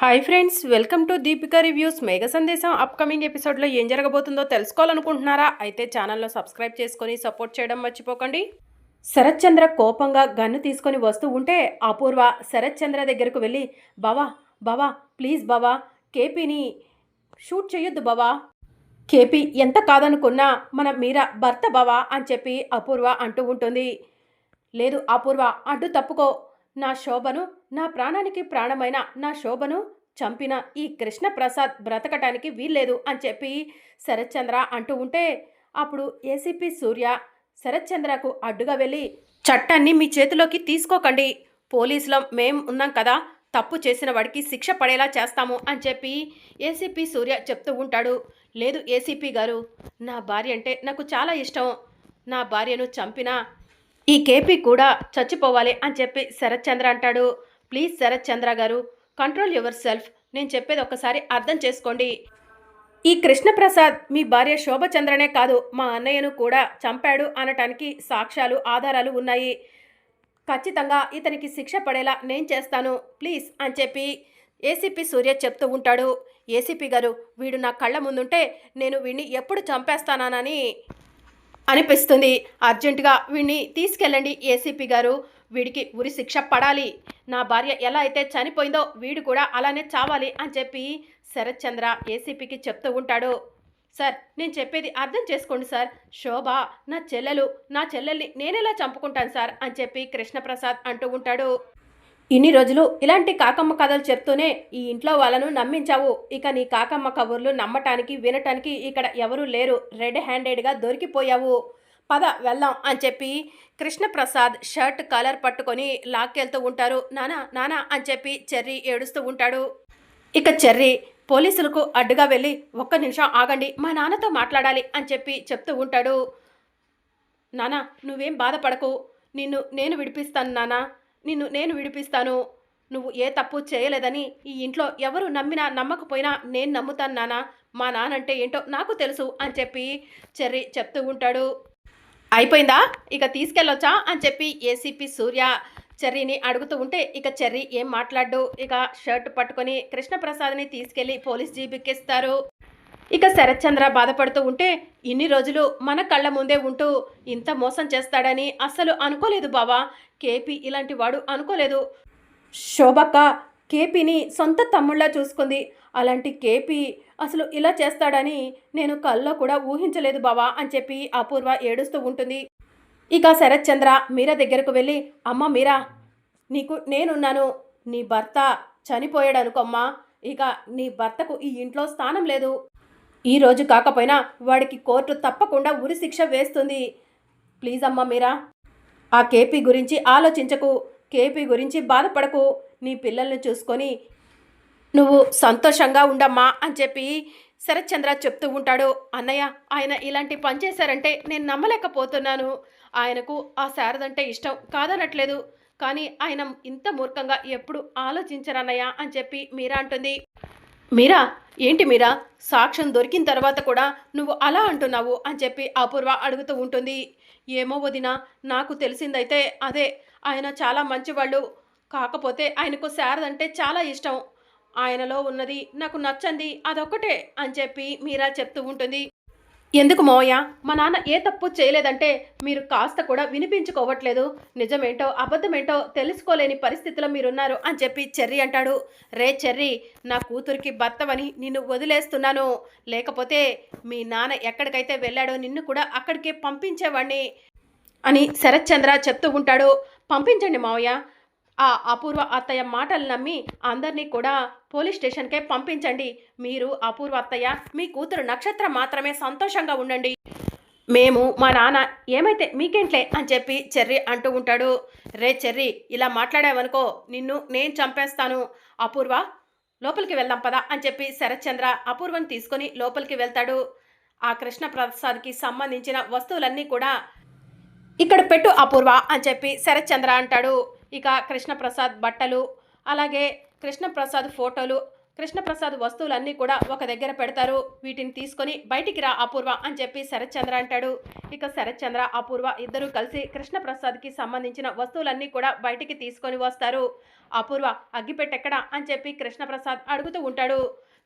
Hi friends welcome to Deepika reviews Megha Sandesam upcoming ఎపిసోడ్లో ఏం జరగబోతుందో తెలుసుకోవాలనుకుంటున్నారా? అయితే ఛానల్లో సబ్స్క్రైబ్ చేసుకొని సపోర్ట్ చేయడం మర్చిపోకండి. శరత్ చంద్ర కోపంగా గన్ను తీసుకొని వస్తూ ఉంటే అపూర్వ శరత్ చంద్ర దగ్గరకు వెళ్ళి బావా బావా ప్లీజ్ బావా కేపీని షూట్ చేయొద్దు బావా. కేపీ ఎంత కాదనుకున్నా మన మీరా భర్త బావా అని చెప్పి అపూర్వ అంటూ ఉంటుంది. లేదు అపూర్వ అడ్డు తప్పుకో నా శోభను నా ప్రాణానికి ప్రాణమైన నా శోభను చంపిన ఈ కృష్ణప్రసాద్ బ్రతకటానికి వీల్లేదు అని చెప్పి శరత్చంద్ర అంటూ ఉంటే అప్పుడు ఏసీపీ సూర్య శరత్చంద్రకు అడ్డుగా వెళ్ళి చట్టాన్ని మీ చేతిలోకి తీసుకోకండి. పోలీసులం మేం ఉన్నాం కదా తప్పు చేసిన వాడికి శిక్ష పడేలా చేస్తాము అని చెప్పి ఏసీపీ సూర్య చెప్తూ ఉంటాడు. లేదు ఏసీపీ గారు నా భార్య అంటే నాకు చాలా ఇష్టం. నా భార్యను చంపినా ఈ కేపీ కూడా చచ్చిపోవాలి అని చెప్పి శరత్ చంద్ర అంటాడు. ప్లీజ్ శరత్ చంద్ర గారు కంట్రోల్ యువర్ సెల్ఫ్ నేను చెప్పేది ఒక్కసారి అర్థం చేసుకోండి. ఈ కృష్ణప్రసాద్ మీ భార్య శోభచంద్రనే కాదు మా అన్నయ్యను కూడా చంపాడు అనటానికి సాక్ష్యాలు ఆధారాలు ఉన్నాయి. ఖచ్చితంగా ఇతనికి శిక్ష పడేలా నేను చేస్తాను ప్లీజ్ అని చెప్పి ఏసీపీ సూర్య చెప్తూ ఉంటాడు. ఏసీపీ గారు వీడు నా కళ్ళ ముందుంటే నేను వీడిని ఎప్పుడు చంపేస్తానానని అనిపిస్తుంది. అర్జెంటుగా వీడిని తీసుకెళ్ళండి ఏసీపీ గారు. వీడికి ఉరి శిక్ష పడాలి. నా భార్య ఎలా అయితే చనిపోయిందో వీడు కూడా అలానే చావాలి అని చెప్పి శరత్ చంద్ర ఏసీపీకి చెప్తూ ఉంటాడు. సార్ నేను చెప్పేది అర్థం చేసుకోండి సార్. శోభ నా చెల్లెలు నా చెల్లెల్ని నేనెలా చంపుకుంటాను సార్ అని చెప్పి కృష్ణప్రసాద్ అంటూ ఉంటాడు. ఇన్ని రోజులు ఇలాంటి కాకమ్మ కథలు చెప్తూనే ఈ ఇంట్లో వాళ్ళను నమ్మించావు. ఇక నీ కాకమ్మ కబుర్లు నమ్మటానికి వినటానికి ఇక్కడ ఎవరూ లేరు. రెడ్ హ్యాండెడ్గా దొరికిపోయావు. పద వెళ్దాం అని చెప్పి కృష్ణప్రసాద్ షర్ట్ కలర్ పట్టుకొని లాక్కెళ్తూ ఉంటారు. నానా నానా అని చెప్పి చెర్రీ ఏడుస్తూ ఉంటాడు. ఇక చెర్రీ పోలీసులకు అడ్డుగా వెళ్ళి ఒక్క నిమిషం ఆగండి మా నాన్నతో మాట్లాడాలి అని చెప్పి చెప్తూ ఉంటాడు. నానా నువ్వేం బాధపడకు. నిన్ను నేను విడిపిస్తాను నానా. నిన్ను నేను విడిపిస్తాను. నువ్వు ఏ తప్పు చేయలేదని ఈ ఇంట్లో ఎవరు నమ్మినా నమ్మకపోయినా నేను నమ్ముతాను నానా. మా నానంటే ఏంటో నాకు తెలుసు అని చెప్పి చెర్రీ చెప్తూ ఉంటాడు. అయిపోయిందా? ఇక తీసుకెళ్ళొచ్చా అని చెప్పి ఏసీపీ సూర్య చెర్రీని అడుగుతూ ఉంటే ఇక చెర్రీ ఏం మాట్లాడు? ఇక షర్ట్ పట్టుకొని కృష్ణప్రసాద్ని తీసుకెళ్ళి పోలీస్ జీబిక్కిస్తారు ఇక శరత్చంద్ర బాధపడుతూ ఉంటే ఇన్ని రోజులు మన కళ్ళ ముందే ఉంటూ ఇంత మోసం చేస్తాడని అస్సలు అనుకోలేదు బావా. కేపీ ఇలాంటి వాడు అనుకోలేదు. శోభక్క కేపీని సొంత తమ్ముళ్ళ చూసుకుంది. అలాంటి కేపీ అసలు ఇలా చేస్తాడని నేను కల్లో కూడా ఊహించలేదు బావా అని చెప్పి అపూర్వ ఏడుస్తూ ఉంటుంది. ఇక శరత్చంద్ర మీరా దగ్గరకు వెళ్ళి అమ్మ మీరా నీకు నేనున్నాను. నీ భర్త చనిపోయాడు అనుకోమ్మా ఇక నీ భర్తకు ఈ ఇంట్లో స్థానం లేదు. ఈ రోజు కాకపోయినా వాడికి కోర్టు తప్పకుండా ఉరిశిక్ష వేస్తుంది. ప్లీజ్ అమ్మా మీరా. ఆ కేపీ గురించి ఆలోచించకు. కేపీ గురించి బాధపడకు. నీ పిల్లల్ని చూసుకొని నువ్వు సంతోషంగా ఉండమ్మా అని చెప్పి శరత్చంద్ర చెప్తూ ఉంటాడు. అన్నయ్య ఆయన ఇలాంటి పని చేశారంటే నేను నమ్మలేకపోతున్నాను. ఆయనకు ఆ శారదంటే ఇష్టం కాదనట్లేదు. కానీ ఆయన ఇంత మూర్ఖంగా ఎప్పుడు ఆలోచించరన్నయ్య అని చెప్పి మీరా అంటుంది. మీరా? ఏంటి మీరా? సాక్ష్యం దొరికిన తర్వాత కూడా నువ్వు అలా అంటున్నావు అని చెప్పి అపూర్వ అడుగుతూ ఉంటుంది. ఏమో వదినా నాకు తెలిసిందైతే అదే. ఆయన చాలా మంచివాళ్ళు. కాకపోతే ఆయనకు శారదంటే చాలా ఇష్టం. ఆయనలో ఉన్నది నాకు నచ్చంది అదొక్కటే అని చెప్పి మీరా చెప్తూ ఉంటుంది. ఎందుకు మోయ మా నాన్న ఏ తప్పు చేయలేదంటే మీరు కాస్త కూడా వినిపించుకోవట్లేదు. నిజమేంటో అబద్ధమేంటో తెలుసుకోలేని పరిస్థితిలో మీరున్నారు అని చెప్పి చెర్రీ అంటాడు. రే చెర్రీ నా కూతురికి భర్తవని నిన్ను వదిలేస్తున్నాను. లేకపోతే మీ నాన్న ఎక్కడికైతే వెళ్ళాడో నిన్ను కూడా అక్కడికే పంపించేవాణ్ణి అని శరత్చంద్ర చెప్తూ ఉంటాడు. పంపించండి మావయ్య. ఆ అపూర్వ అత్తయ్య మాటలు నమ్మి అందరినీ కూడా పోలీస్ స్టేషన్కే పంపించండి. మీరు అపూర్వ అత్తయ్య మీ కూతురు నక్షత్రం మాత్రమే సంతోషంగా ఉండండి. మేము మా నాన్న ఏమైతే మీకేంట్లే అని చెప్పి చెర్రీ అంటూ ఉంటాడు. రే చెర్రీ ఇలా మాట్లాడావనుకో నిన్ను నేను చంపేస్తాను. అపూర్వ లోపలికి వెళ్దాం పదా అని చెప్పి శరత్చంద్ర అపూర్వని తీసుకొని లోపలికి వెళ్తాడు. ఆ కృష్ణ ప్రసాద్కి సంబంధించిన వస్తువులన్నీ కూడా ఇక్కడ పెట్టు అపూర్వ అని చెప్పి శరత్చంద్ర అంటాడు. ఇక కృష్ణప్రసాద్ బట్టలు అలాగే కృష్ణప్రసాద్ ఫోటోలు కృష్ణప్రసాద్ వస్తువులన్నీ కూడా ఒక దగ్గర పెడతారు. వీటిని తీసుకొని బయటికి రా అపూర్వ అని చెప్పి శరత్చంద్ర అంటాడు. ఇక శరత్చంద్ర అపూర్వ ఇద్దరూ కలిసి కృష్ణప్రసాద్కి సంబంధించిన వస్తువులన్నీ కూడా బయటికి తీసుకొని వస్తారు. అపూర్వ అగ్గిపెట్టెక్కడ అని చెప్పి కృష్ణప్రసాద్ అడుగుతూ ఉంటాడు.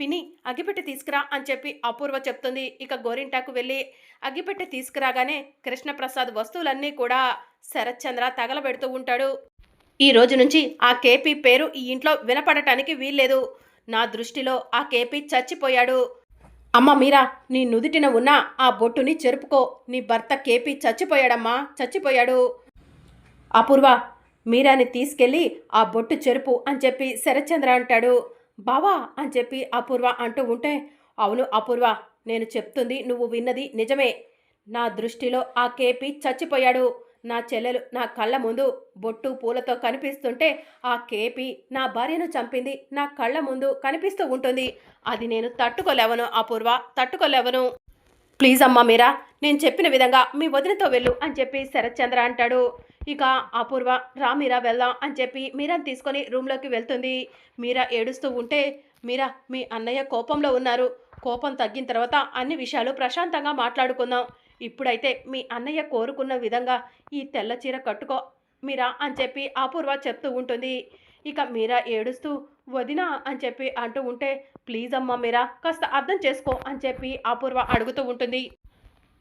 పిని అగ్గిపెట్టె తీసుకురా అని చెప్పి అపూర్వ చెప్తుంది. ఇక గోరింటాకు వెళ్ళి అగ్గిపెట్టె తీసుకురాగానే కృష్ణప్రసాద్ వస్తువులన్నీ కూడా శరత్చంద్ర తగలబెడుతూ ఉంటాడు. ఈ రోజు నుంచి ఆ కేపీ పేరు ఈ ఇంట్లో వినపడటానికి వీల్లేదు. నా దృష్టిలో ఆ కేపీ చచ్చిపోయాడు. అమ్మ మీరా నీ నుదుటిన ఉన్న ఆ బొట్టుని చెరుపుకో. నీ భర్త కేపీ చచ్చిపోయాడమ్మా చచ్చిపోయాడు. అపూర్వ మీరాని తీసుకెళ్ళి ఆ బొట్టు చెరుపు అని చెప్పి శరత్చంద్ర అంటాడు. బావా అని చెప్పి అపూర్వ అంటూ ఉంటే అవును అపూర్వ నేను చెప్తుంది నువ్వు విన్నది నిజమే. నా దృష్టిలో ఆ కేపీ చచ్చిపోయాడు. నా చెల్లెలు నా కళ్ళ ముందు బొట్టు పూలతో కనిపిస్తుంటే ఆ కేపి నా భార్యను చంపింది. నా కళ్ళ ముందు కనిపిస్తూ ఉంటుంది. అది నేను తట్టుకోలేవను అపూర్వ తట్టుకోలేవను. ప్లీజ్ అమ్మా మీరా నేను చెప్పిన విధంగా మీ వదినతో వెళ్ళు అని చెప్పి శరత్చంద్ర అంటాడు. ఇక అపూర్వ రా మీరా వెళ్దాం అని చెప్పి మీరాని తీసుకొని రూమ్లోకి వెళ్తుంది. మీరా ఏడుస్తూ ఉంటే మీరా మీ అన్నయ్య కోపంలో ఉన్నారు. కోపం తగ్గిన తర్వాత అన్ని విషయాలు ప్రశాంతంగా మాట్లాడుకుందాం. ఇప్పుడైతే మీ అన్నయ్య కోరుకున్న విధంగా ఈ తెల్ల చీర కట్టుకో మీరా అని చెప్పి అపూర్వ చెప్తూ ఉంటుంది. ఇక మీరా ఏడుస్తూ వదినా అని చెప్పి అంటూ ఉంటే ప్లీజ్ అమ్మా మీరా కాస్త అర్థం చేసుకో అని చెప్పి అపూర్వ అడుగుతూ ఉంటుంది.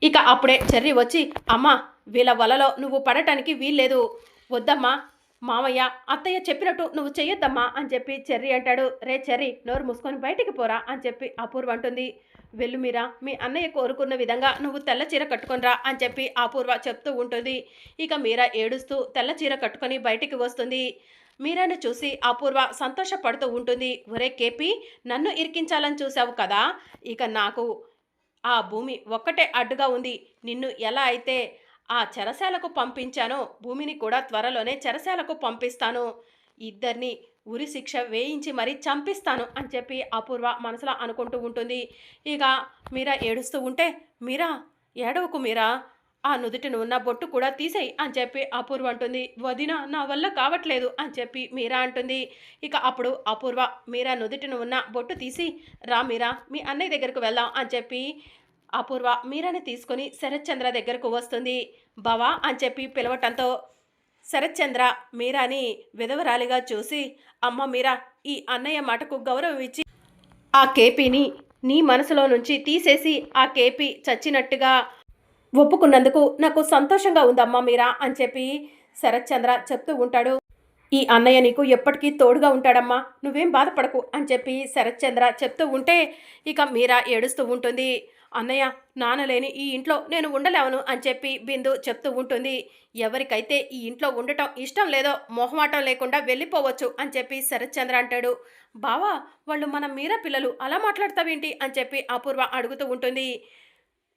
ఇక అప్పుడే చెర్రి వచ్చి అమ్మా వీళ్ళ వలలో నువ్వు పడటానికి వీల్లేదు. వద్దమ్మా మామయ్య అత్తయ్య చెప్పినట్టు నువ్వు చెయ్యొద్దమ్మా అని చెప్పి చెర్రి అంటాడు. రే చెర్రి నోరు మూసుకొని బయటికి పోరా అని చెప్పి అపూర్వ అంటుంది. వెళ్ళు మీరా మీ అన్నయ్య కోరుకున్న విధంగా నువ్వు తెల్ల చీర కట్టుకొనిరా అని చెప్పి అపూర్వ చెప్తూ ఉంటుంది. ఇక మీరా ఏడుస్తూ తెల్ల చీర కట్టుకొని బయటికి వస్తుంది. మీరాను చూసి అపూర్వ సంతోషపడుతూ ఉంటుంది. ఒరే కేపీ నన్ను ఇరికించాలని చూసావు కదా? ఇక నాకు ఆ భూమి ఒక్కటే అడ్డుగా ఉంది. నిన్ను ఎలా అయితే ఆ చెరసాలకు పంపించానో భూమిని కూడా త్వరలోనే చెరసాలకు పంపిస్తాను. ఇద్దరిని ఉరి శిక్ష వేయించి మరీ చంపిస్తాను అని చెప్పి అపూర్వ మనసులో అనుకుంటూ ఉంటుంది. ఇక మీరా ఏడుస్తూ ఉంటే మీరా ఏడవకు మీరా? ఆ నుదుటిని ఉన్న బొట్టు కూడా తీసేయి అని చెప్పి అపూర్వ అంటుంది. వదిన నా వల్ల కావట్లేదు అని చెప్పి మీరా అంటుంది. ఇక అప్పుడు అపూర్వ మీరా నుదుటిని ఉన్న బొట్టు తీసి రా మీరా మీ అన్నయ్య దగ్గరకు వెళ్దాం అని చెప్పి అపూర్వ మీరాని తీసుకొని శరత్చంద్ర దగ్గరకు వస్తుంది. బావా అని చెప్పి పిలవటంతో శరత్చంద్ర మీరాని విధవరాలిగా చూసి అమ్మ మీరా ఈ అన్నయ్య మాటకు గౌరవం ఇచ్చి ఆ కేపీని నీ మనసులో నుంచి తీసేసి ఆ కేపీ చచ్చినట్టుగా ఒప్పుకున్నందుకు నాకు సంతోషంగా ఉందమ్మా మీరా అని చెప్పి శరత్చంద్ర చెప్తూ ఉంటాడు. ఈ అన్నయ్య నీకు ఎప్పటికీ తోడుగా ఉంటాడమ్మా నువ్వేం బాధపడకు అని చెప్పి శరత్చంద్ర చెప్తూ ఉంటే ఇక మీరా ఏడుస్తూ ఉంటుంది. అన్నయ్య నానలేని ఈ ఇంట్లో నేను ఉండలేవను అని చెప్పి బిందు చెప్తూ ఉంటుంది. ఎవరికైతే ఈ ఇంట్లో ఉండటం ఇష్టం లేదో మొహమాటం లేకుండా వెళ్ళిపోవచ్చు అని చెప్పి శరత్చంద్ర అంటాడు. బావా వాళ్ళు మన మీర పిల్లలు అలా మాట్లాడతావేంటి అని చెప్పి అపూర్వ అడుగుతూ ఉంటుంది.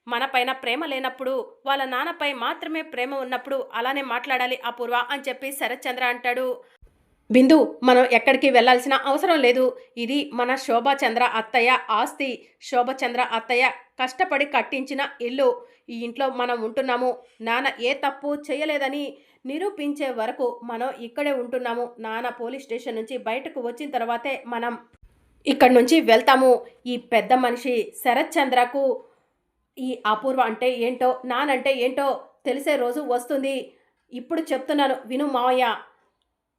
మనపైన ప్రేమ లేనప్పుడు వాళ్ళ నాన్నపై మాత్రమే ప్రేమ ఉన్నప్పుడు అలానే మాట్లాడాలి అపూర్వ అని చెప్పి శరత్చంద్ర అంటాడు. బిందు మనం ఎక్కడికి వెళ్ళాల్సిన అవసరం లేదు. ఇది మన శోభాచంద్ర అత్తయ్య ఆస్తి. శోభచంద్ర అత్తయ్య కష్టపడి కట్టించిన ఇల్లు. ఈ ఇంట్లో మనం ఉంటున్నాము. నాన్న ఏ తప్పు చేయలేదని నిరూపించే వరకు మనం ఇక్కడే ఉంటున్నాము. నాన్న పోలీస్ స్టేషన్ నుంచి బయటకు వచ్చిన తర్వాతే మనం ఇక్కడి నుంచి వెళ్తాము. ఈ పెద్ద మనిషి శరత్చంద్రకు ఈ అపూర్వ అంటే ఏంటో నానంటే ఏంటో తెలిసే రోజు వస్తుంది. ఇప్పుడు చెప్తున్నాను విను మావయ్య.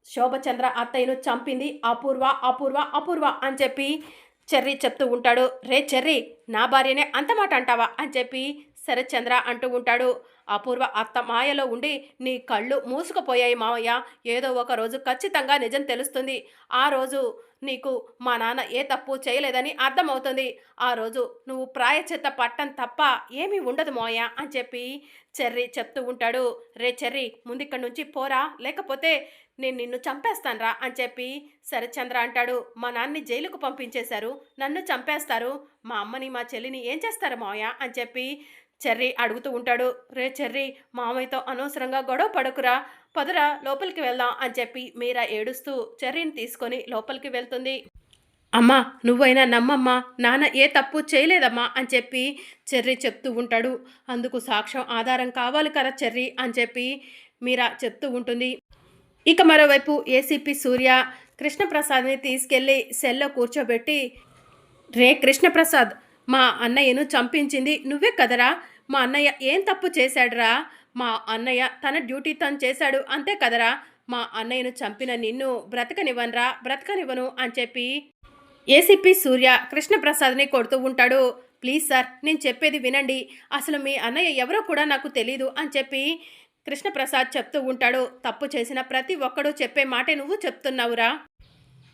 శోభచంద్ర అత్తయ్యను చంపింది. అపూర్వ అపూర్వ అపూర్వ అని చెప్పి చెర్రీ చెప్తూ ఉంటాడు. రే చెర్రీ నా భార్యనే అంత మాట అంటావా? అని చెప్పి శరత్చంద్ర అంటూ ఉంటాడు. అపూర్వ అత్త మాయలో ఉండి నీ కళ్ళు మూసుకుపోయాయి మావయ్య. ఏదో ఒక రోజు ఖచ్చితంగా నిజం తెలుస్తుంది. ఆ రోజు నీకు మా నాన్న ఏ తప్పు చేయలేదని అర్థమవుతుంది. ఆ రోజు నువ్వు ప్రాయచిత్త పట్టం తప్ప ఏమీ ఉండదు మోయ అని చెప్పి చెర్రీ చెప్తూ ఉంటాడు. రే చెర్రీ ముందిక్కడి నుంచి పోరా. లేకపోతే నేను నిన్ను చంపేస్తాన్రా అని చెప్పి శరత్చంద్ర అంటాడు. మా నాన్నని జైలుకు పంపించేశారు. నన్ను చంపేస్తారు. మా అమ్మని మా చెల్లిని ఏం చేస్తారు మావయ్య? అని చెప్పి చెర్రీ అడుగుతూ ఉంటాడు. రే చెర్రీ మామయ్యతో అనవసరంగా గొడవ పడకురా. పదురా లోపలికి వెళ్దాం అని చెప్పి మీరా ఏడుస్తూ చెర్రీని తీసుకొని లోపలికి వెళ్తుంది. అమ్మా నువ్వైనా నమ్మమ్మా. నాన్న ఏ తప్పు చేయలేదమ్మా అని చెప్పి చెర్రీ చెప్తూ ఉంటాడు. అందుకు సాక్ష్యం ఆధారం కావాలి కదా చెర్రీ అని చెప్పి మీరా చెప్తూ ఉంటుంది. ఇక మరోవైపు ఏసీపీ సూర్య కృష్ణప్రసాద్ని తీసుకెళ్ళి సెల్లో కూర్చోబెట్టి రే కృష్ణప్రసాద్ మా అన్నయ్యను చంపించింది నువ్వే కదరా? మా అన్నయ్య ఏం తప్పు చేశాడురా? మా అన్నయ్య తన డ్యూటీ తను చేశాడు అంతే కదరా? మా అన్నయ్యను చంపిన నిన్ను బ్రతకనివ్వనరా? బ్రతకనివ్వను అని చెప్పి ఏసీపీ సూర్య కృష్ణప్రసాద్ని కొడుతూ ఉంటాడు. ప్లీజ్ సార్ నేను చెప్పేది వినండి. అసలు మీ అన్నయ్య ఎవరో కూడా నాకు తెలీదు అని చెప్పి కృష్ణప్రసాద్ చెప్తూ ఉంటాడు తప్పు చేసిన ప్రతి ఒక్కడూ చెప్పే మాటే నువ్వు చెప్తున్నావురా.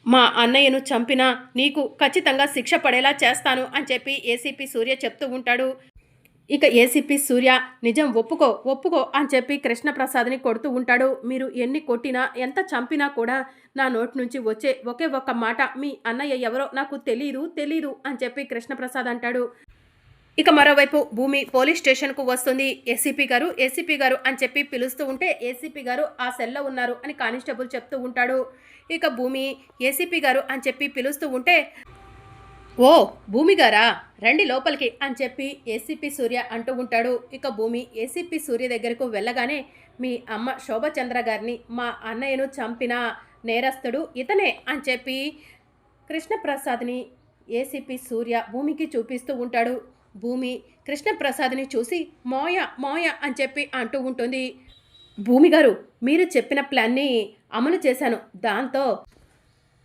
మా అన్నయ్యను చంపినా నీకు ఖచ్చితంగా శిక్ష పడేలా చేస్తాను అని చెప్పి ఏసీపీ సూర్య చెప్తూ ఉంటాడు. ఇక ఏసీపీ సూర్య నిజం ఒప్పుకో ఒప్పుకో అని చెప్పి కృష్ణప్రసాద్ని కొడుతూ ఉంటాడు. మీరు ఎన్ని కొట్టినా ఎంత చంపినా కూడా నా నోటి నుంచి వచ్చే ఒకే ఒక్క మాట మీ అన్నయ్య ఎవరో నాకు తెలీదు తెలీదు అని చెప్పి కృష్ణప్రసాద్ అంటాడు. ఇక మరోవైపు భూమి పోలీస్ స్టేషన్కు వస్తుంది ఏసీపీ గారు. ఏసీపీ గారు అని చెప్పి పిలుస్తూ ఉంటే ఏసీపీ గారు ఆ సెల్లో ఉన్నారు అని కానిస్టేబుల్ చెప్తూ ఉంటాడు. ఇక భూమి ఏసీపీ గారు అని చెప్పి పిలుస్తూ ఉంటే ఓ భూమి గారా? రండి లోపలికి అని చెప్పి ఏసీపీ సూర్య అంటూ ఉంటాడు. ఇక భూమి ఏసీపీ సూర్య దగ్గరకు వెళ్ళగానే మీ అమ్మ శోభచంద్ర గారిని మా అన్నయ్యను చంపిన నేరస్తుడు ఇతనే అని చెప్పి కృష్ణప్రసాద్ని ఏసీపీ సూర్య భూమికి చూపిస్తూ ఉంటాడు. భూమి కృష్ణప్రసాద్ని చూసి మోయ మోయ అని చెప్పి అంటూ ఉంటుంది. భూమి గారు మీరు చెప్పిన ప్లాన్ని అమలు చేశాను. దాంతో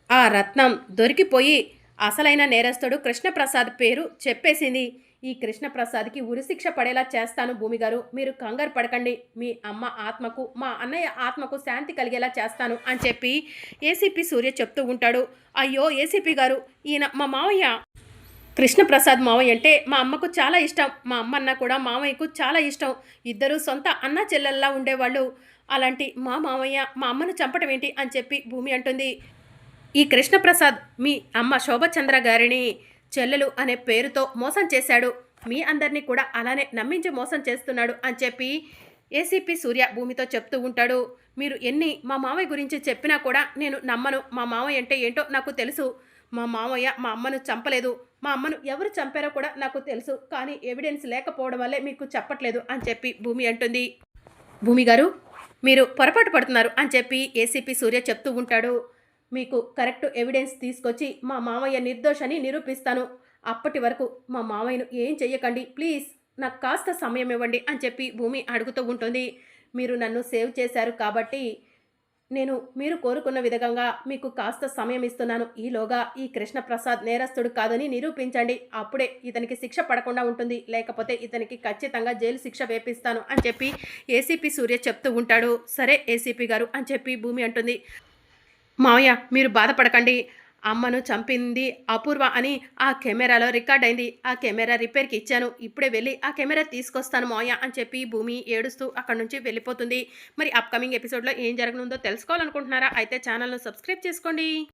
ఆ రత్నం దొరికిపోయి అసలైన నేరస్తుడు కృష్ణప్రసాద్ పేరు చెప్పేసింది. ఈ కృష్ణప్రసాద్కి ఉరిశిక్ష పడేలా చేస్తాను భూమి గారు. మీరు కంగారు పడకండి. మీ అమ్మ ఆత్మకు మా అన్నయ్య ఆత్మకు శాంతి కలిగేలా చేస్తాను అని చెప్పి ఏసీపీ సూర్య చెప్తూ ఉంటాడు. అయ్యో ఏసీపీ గారు ఈయన మా మావయ్య కృష్ణప్రసాద్ మావయ్య అంటే మా అమ్మకు చాలా ఇష్టం. మా అమ్మ అన్న కూడా మావయ్యకు చాలా ఇష్టం. ఇద్దరు సొంత అన్న చెల్లెల్లా ఉండేవాళ్ళు. అలాంటి మా మావయ్య మా అమ్మను చంపడం ఏంటి అని చెప్పి భూమి అంటుంది. ఈ కృష్ణప్రసాద్ మీ అమ్మ శోభచంద్ర గారిని చెల్లెలు అనే పేరుతో మోసం చేశాడు. మీ అందరినీ కూడా అలానే నమ్మించి మోసం చేస్తున్నాడు అని చెప్పి ఏసీపీ సూర్య భూమితో చెప్తూ ఉంటాడు. మీరు ఎన్ని మా మావయ్య గురించి చెప్పినా కూడా నేను నమ్మను. మా మావయ్య అంటే ఏంటో నాకు తెలుసు. మా మావయ్య మా అమ్మను చంపలేదు. మా అమ్మను ఎవరు చంపారో కూడా నాకు తెలుసు కానీ ఎవిడెన్స్ లేకపోవడం వల్లే మీకు చెప్పట్లేదు అని చెప్పి భూమి అంటుంది. భూమి గారు మీరు పొరపాటు పడుతున్నారు అని చెప్పి ఏసీపీ సూర్య చెప్తూ ఉంటాడు. మీకు కరెక్ట్ ఎవిడెన్స్ తీసుకొచ్చి మా మామయ్య నిర్దోషని నిరూపిస్తాను. అప్పటి వరకు మా మామయ్యను ఏం చెయ్యకండి ప్లీజ్ నాకు కాస్త సమయం ఇవ్వండి అని చెప్పి భూమి అడుగుతూ ఉంటుంది. మీరు నన్ను సేవ్ చేశారు కాబట్టి నేను మీరు కోరుకున్న విధంగా మీకు కాస్త సమయం ఇస్తున్నాను. ఈలోగా ఈ కృష్ణప్రసాద్ నేరస్తుడు కాదని నిరూపించండి. అప్పుడే ఇతనికి శిక్ష పడకుండా ఉంటుంది. లేకపోతే ఇతనికి ఖచ్చితంగా జైలు శిక్ష వేపిస్తాను అని చెప్పి ఏసీపీ సూర్య చెప్తూ ఉంటాడు. సరే ఏసీపీ గారు అని చెప్పి భూమి అంటుంది. మావయ్య మీరు బాధపడకండి. అమ్మను చంపింది అపూర్వ అని ఆ కెమెరాలో రికార్డ్ అయింది. ఆ కెమెరా రిపేర్కి ఇచ్చాను. ఇప్పుడే వెళ్ళి ఆ కెమెరా తీసుకొస్తాను మోయ అని చెప్పి భూమి ఏడుస్తూ అక్కడ నుంచి వెళ్ళిపోతుంది. మరి అప్కమింగ్ ఎపిసోడ్లో ఏం జరగనుందో తెలుసుకోవాలనుకుంటున్నారా? అయితే ఛానల్ను సబ్స్క్రైబ్ చేసుకోండి.